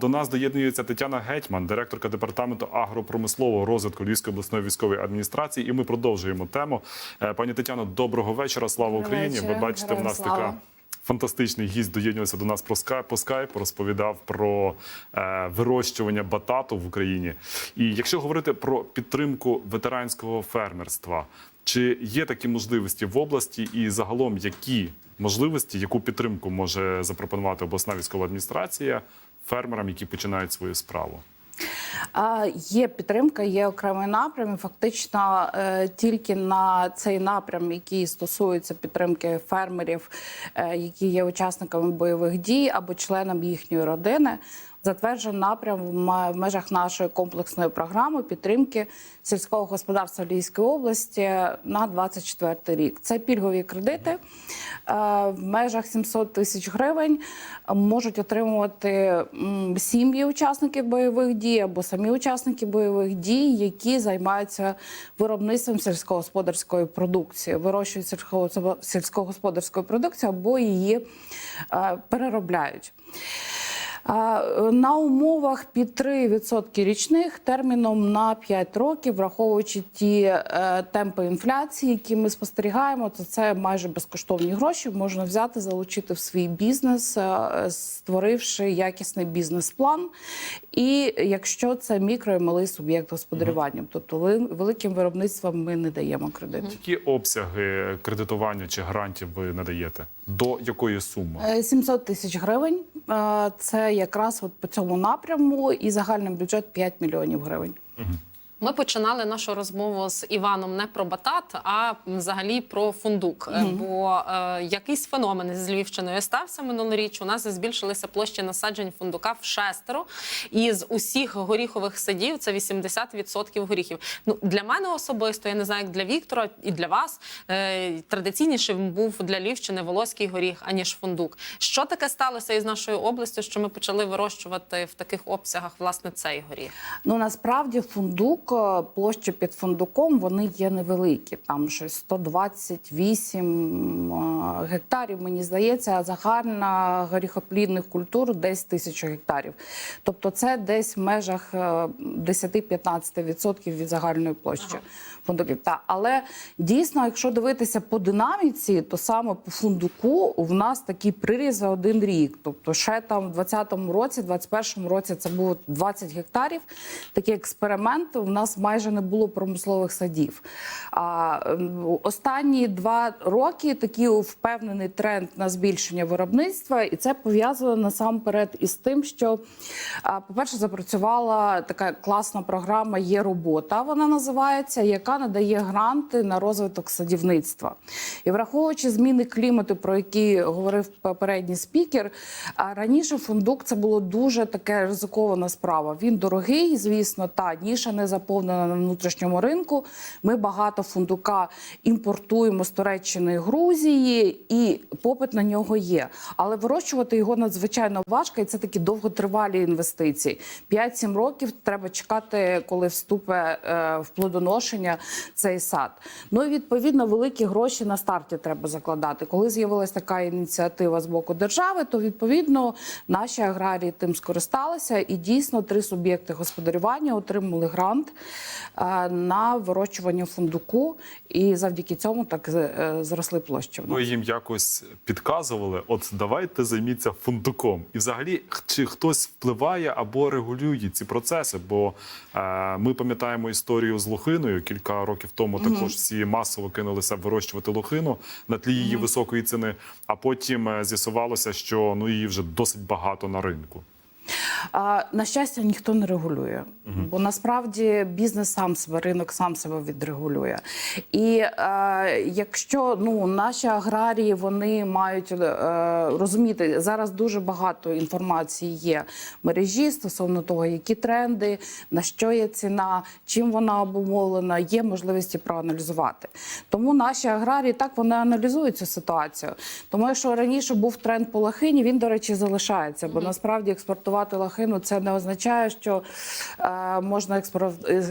до нас доєднується Тетяна Гетьман, директорка департаменту агропромислового розвитку Львівської обласної військової адміністрації. І ми продовжуємо тему. Е, Пані Тетяно, доброго вечора. Слава Доброго Україні! Ви вечора. бачите, в нас слава. така. Фантастичний гість доєднувався до нас про скайп, по скайпу, розповідав про е, вирощування батату в Україні. І якщо говорити про підтримку ветеранського фермерства, чи є такі можливості в області, і загалом які можливості, яку підтримку може запропонувати обласна військова адміністрація фермерам, які починають свою справу? Є підтримка, є окремий напрям. Фактично е, тільки на цей напрям, який стосується підтримки фермерів, е, які є учасниками бойових дій або членами їхньої родини. Затверджений напрям в межах нашої комплексної програми підтримки сільського господарства Львівської області на 24 рік. Це пільгові кредити е, в межах 700 тисяч гривень можуть отримувати сім'ї учасників бойових дій або самі учасники бойових дій, які займаються виробництвом сільськогосподарської продукції, вирощують сільського- сільськогосподарську продукцію або її е, переробляють. На умовах під 3% річних терміном на 5 років, враховуючи ті е, темпи інфляції, які ми спостерігаємо, то це майже безкоштовні гроші можна взяти, залучити в свій бізнес, е, створивши якісний бізнес-план. І якщо це мікро і малий суб'єкт господарювання, тобто вели- великим виробництвам ми не даємо кредит. Які обсяги кредитування чи грантів ви надаєте? До якої суми? Е, 700 тисяч гривень. Е, Це якраз от по цьому напряму, і загальний бюджет 5 мільйонів гривень. Ми починали нашу розмову з Іваном не про батат, а взагалі про фундук. Е, Бо е, якийсь феномен з Львівщиною стався минулоріч. У нас збільшилися площі насаджень фундука в шестеро. І з усіх горіхових садів це 80% горіхів. Ну для мене особисто, я не знаю, як для Віктора і для вас е, традиційнішим був для Львівщини волоський горіх, аніж фундук. Що таке сталося із нашою областю, що ми почали вирощувати в таких обсягах власне цей горіх? Ну насправді фундук, площі під фундуком вони є невеликі. Там щось 128 е, гектарів. Мені здається, а загальна горіхоплідних культур десь тисячу гектарів. Тобто, це десь в межах е, 10-15% від загальної площі фундуків. Та але дійсно, якщо дивитися по динаміці, то саме по фундуку в нас такий приріз за один рік. Тобто, ще там в 2020 році, 2021 році це було 20 гектарів. Такий експеримент. У нас майже не було промислових садів. А ем, останні два роки такий впевнений тренд на збільшення виробництва, і це пов'язано насамперед із тим, що, по-перше, запрацювала така класна програма Є робота. Вона називається, яка надає гранти на розвиток садівництва. І враховуючи зміни клімату, про які говорив попередній спікер, раніше фундук це було дуже таке ризикована справа. Він дорогий, звісно, та ніша не заповнена на внутрішньому ринку. Ми багато фундука імпортуємо з Туреччини і Грузії, і попит на нього є. Але вирощувати його надзвичайно важко, і це такі довготривалі інвестиції. 5-7 років треба чекати, коли вступить е, в плодоношення цей сад. Ну і відповідно великі гроші на старті треба закладати. Коли з'явилася така ініціатива з боку держави, то відповідно наші аграрії тим скористалися, і дійсно три суб'єкти господарювання отримали грант на вирощування фундуку, і завдяки цьому так е, зросли площі. Ви їм якось підказували, от давайте займіться фундуком. І взагалі, чи хтось впливає або регулює ці процеси? Бо е, ми пам'ятаємо історію з лохиною. Кілька років тому також всі масово кинулися вирощувати лохину на тлі її високої ціни. А потім е, з'ясувалося, що ну її вже досить багато на ринку. А, на щастя, ніхто не регулює, бо насправді бізнес сам себе, ринок сам себе відрегулює. І е, якщо ну наші аграрії вони мають е, розуміти зараз дуже багато інформації є в мережі стосовно того, які тренди, на що є ціна, чим вона обумовлена, є можливості проаналізувати. Тому наші аграрії так вони аналізують цю ситуацію. Тому якщо раніше був тренд по лохині, він, до речі, залишається, бо насправді експортувати лохину лохину, це не означає, що е, можна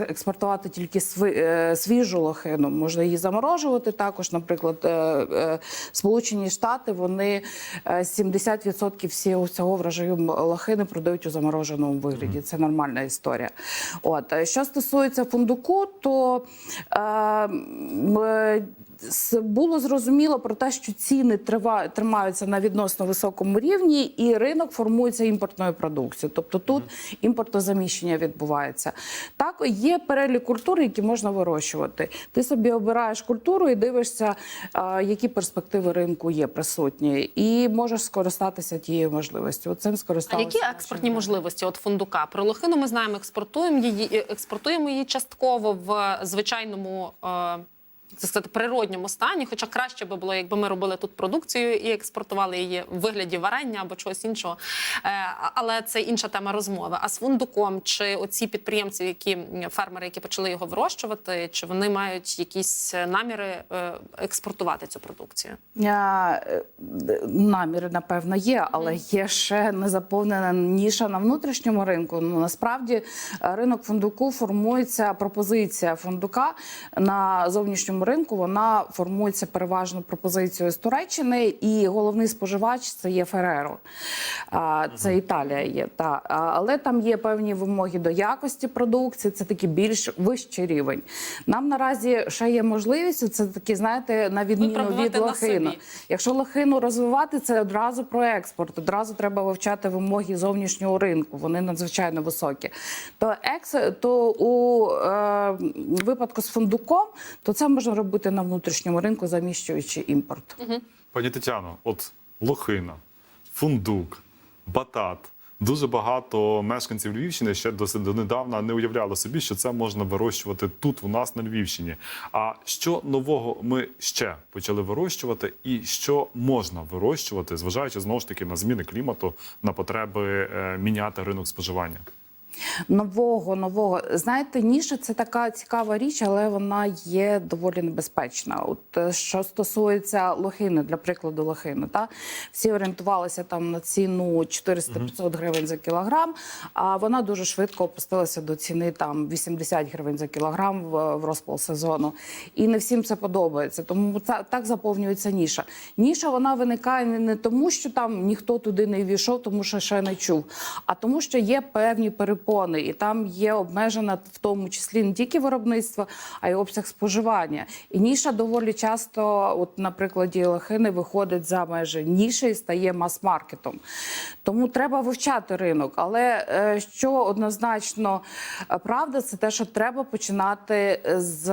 експортувати тільки е, свіжу лохину. Можна її заморожувати. Також, наприклад, е, е, Сполучені Штати вони е, 70% всього всього врожаю лохини продають у замороженому вигляді. Це нормальна історія. От що стосується фундуку, то е, було зрозуміло про те, що ціни тримаються на відносно високому рівні, і ринок формується імпортною продукцією. Тобто тут імпортозаміщення відбувається. Так, є перелік культур, які можна вирощувати. Ти собі обираєш культуру і дивишся, які перспективи ринку є присутні, і можеш скористатися тією можливістю. Цим А які експортні можливості от фундука? Про лохину ми знаємо, експортуємо її, експортуємо її частково в звичайному. Е... Це сказати, природньому стані, хоча краще би було, якби ми робили тут продукцію і експортували її в вигляді варення або чогось іншого. Е, але це інша тема розмови. А з фундуком чи оці підприємці, які фермери, які почали його вирощувати, чи вони мають якісь е, наміри е, експортувати цю продукцію? Наміри, напевно, є, але є ще не заповнена ніша на внутрішньому ринку. Ну насправді ринок фундуку формується пропозиція фундука на зовнішньому ринку. Вона формується переважно пропозицією з Туреччини, і головний споживач це є Фереро. Це Італія є. Та але там є певні вимоги до якості продукції. Це такий більш вищий рівень. Нам наразі ще є можливість. Це такі, знаєте, на відміну від лохину. Якщо лохину розвивати, це одразу про експорт. Одразу треба вивчати вимоги зовнішнього ринку. Вони надзвичайно високі. То екс, то у е, випадку з фундуком, то це можна робити на внутрішньому ринку, заміщуючи імпорт. Пані Тетяно, от лохина, фундук, батат. Дуже багато мешканців Львівщини ще досить донедавна не уявляли собі, що це можна вирощувати тут, у нас на Львівщині. А що нового ми ще почали вирощувати, і що можна вирощувати, зважаючи знову ж таки на зміни клімату, на потреби е, міняти ринок споживання? Нового, нового. Знаєте, ніша це така цікава річ, але вона є доволі небезпечна. От е, що стосується лохини, для прикладу, лохини, та всі орієнтувалися там на ціну 400-500 гривень за кілограм, а вона дуже швидко опустилася до ціни там 80 гривень за кілограм в, в розпал сезону. І не всім це подобається. Тому та- так заповнюється ніша. Ніша вона виникає не тому, що там ніхто туди не війшов, тому що ще не чув, а тому, що є певні перепони, і там є обмежена в тому числі не тільки виробництво, а й обсяг споживання. І ніша доволі часто, от на прикладі лохини, виходить за межі ніші і стає мас-маркетом. Тому треба вивчати ринок. Але е, що однозначно е, правда, це те, що треба починати з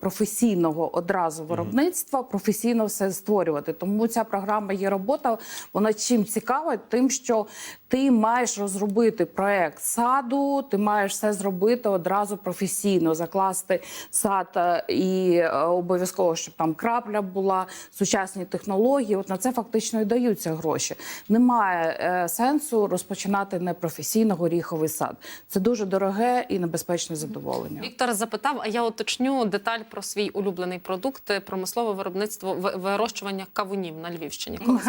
професійного одразу виробництва, професійно все створювати. Тому ця програма є робота. Вона чим цікава, тим, що ти маєш розробити проект саду, ти маєш все зробити одразу професійно, закласти сад е, і е, обов'язково, щоб там крапля була, сучасні технології. От на це фактично і даються гроші. Немає е, сенсу розпочинати непрофесійно горіховий сад. Це дуже дороге і небезпечне задоволення. Віктор запитав, а я уточню деталь про свій улюблений продукт промислове виробництво ви- вирощування кавунів на Львівщині. Коли?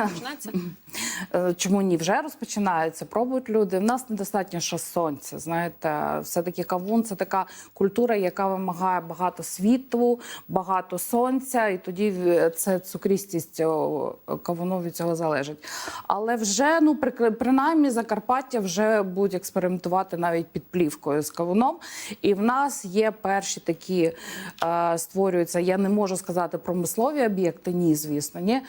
Е, Чому ні? Вже розпочинається, пробують люди. В нас недостатньо ще сонця. Знаєте, все-таки кавун це така культура, яка вимагає багато світлу, багато сонця, і тоді це цукрістість кавуну від цього залежить. Але вже ну при- принаймні Закарпаття вже будуть експериментувати навіть під плівкою з кавуном. І в нас є перші такі е, створюються. Я не можу сказати промислові об'єкти, ні, звісно, ні.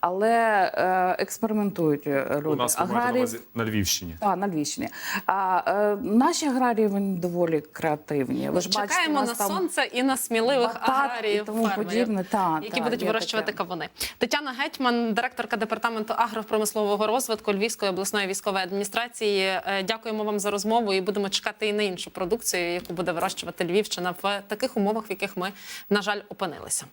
Але е, експериментують е, люди. У нас ви на увазі на Львівщині. а, на Львівщині. А е, наші аграрії вони доволі креативні. Ви ж бачите, Чекаємо нас на там сонце і на сміливих батат аграріїв і тому фермерів, подібне. Та, які та, будуть вирощувати таке. кавуни. Тетяна Гетьман, директорка департаменту агропромислового розвитку Львівської обласної військової адміністрації. Е, Дякуємо вам за розмову і будемо чекати і на іншу продукцію, яку буде вирощувати Львівщина в таких умовах, в яких ми, на жаль, опинилися.